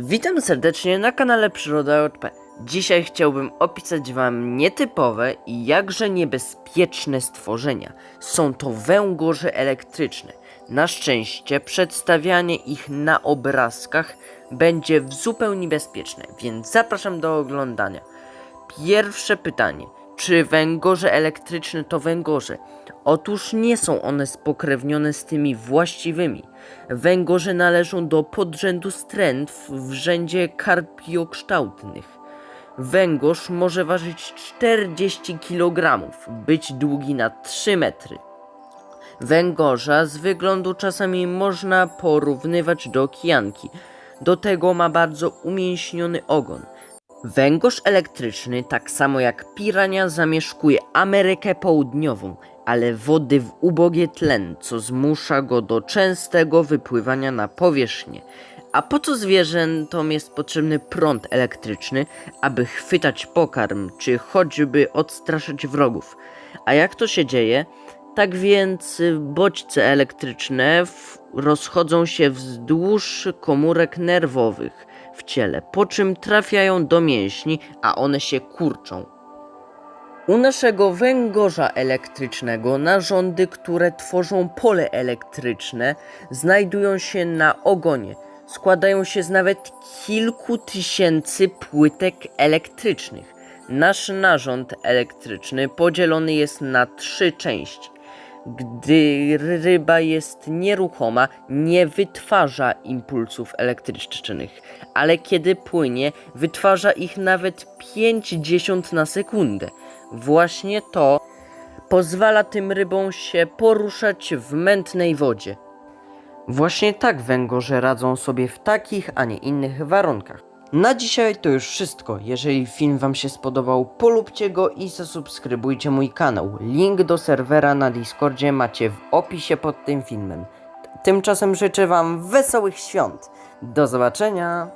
Witam serdecznie na kanale Przyroda.jp. Dzisiaj chciałbym opisać Wam nietypowe i jakże niebezpieczne stworzenia. Są to węgorze elektryczne. Na szczęście przedstawianie ich na obrazkach będzie w zupełnie bezpieczne, więc zapraszam do oglądania. Pierwsze pytanie. Czy węgorze elektryczne to węgorze? Otóż nie są one spokrewnione z tymi właściwymi. Węgorze należą do podrzędu strętw w rzędzie karpiokształtnych. Węgorz może ważyć 40 kg, być długi na 3 metry. Węgorza z wyglądu czasami można porównywać do kijanki. Do tego ma bardzo umięśniony ogon. Węgorz elektryczny, tak samo jak pirania, zamieszkuje Amerykę Południową, ale wody w ubogie tlen, co zmusza go do częstego wypływania na powierzchnię. A po co zwierzętom jest potrzebny prąd elektryczny, aby chwytać pokarm, czy choćby odstraszać wrogów? A jak to się dzieje? Tak więc bodźce elektryczne rozchodzą się wzdłuż komórek nerwowych w ciele, po czym trafiają do mięśni, a one się kurczą. U naszego węgorza elektrycznego narządy, które tworzą pole elektryczne, znajdują się na ogonie. Składają się z nawet kilku tysięcy płytek elektrycznych. Nasz narząd elektryczny podzielony jest na trzy części. Gdy ryba jest nieruchoma, nie wytwarza impulsów elektrycznych, ale kiedy płynie, wytwarza ich nawet 50 na sekundę. Właśnie to pozwala tym rybom się poruszać w mętnej wodzie. Właśnie tak węgorze radzą sobie w takich, a nie innych warunkach. Na dzisiaj to już wszystko. Jeżeli film Wam się spodobał, polubcie go i zasubskrybujcie mój kanał. Link do serwera na Discordzie macie w opisie pod tym filmem. Tymczasem życzę Wam wesołych świąt. Do zobaczenia!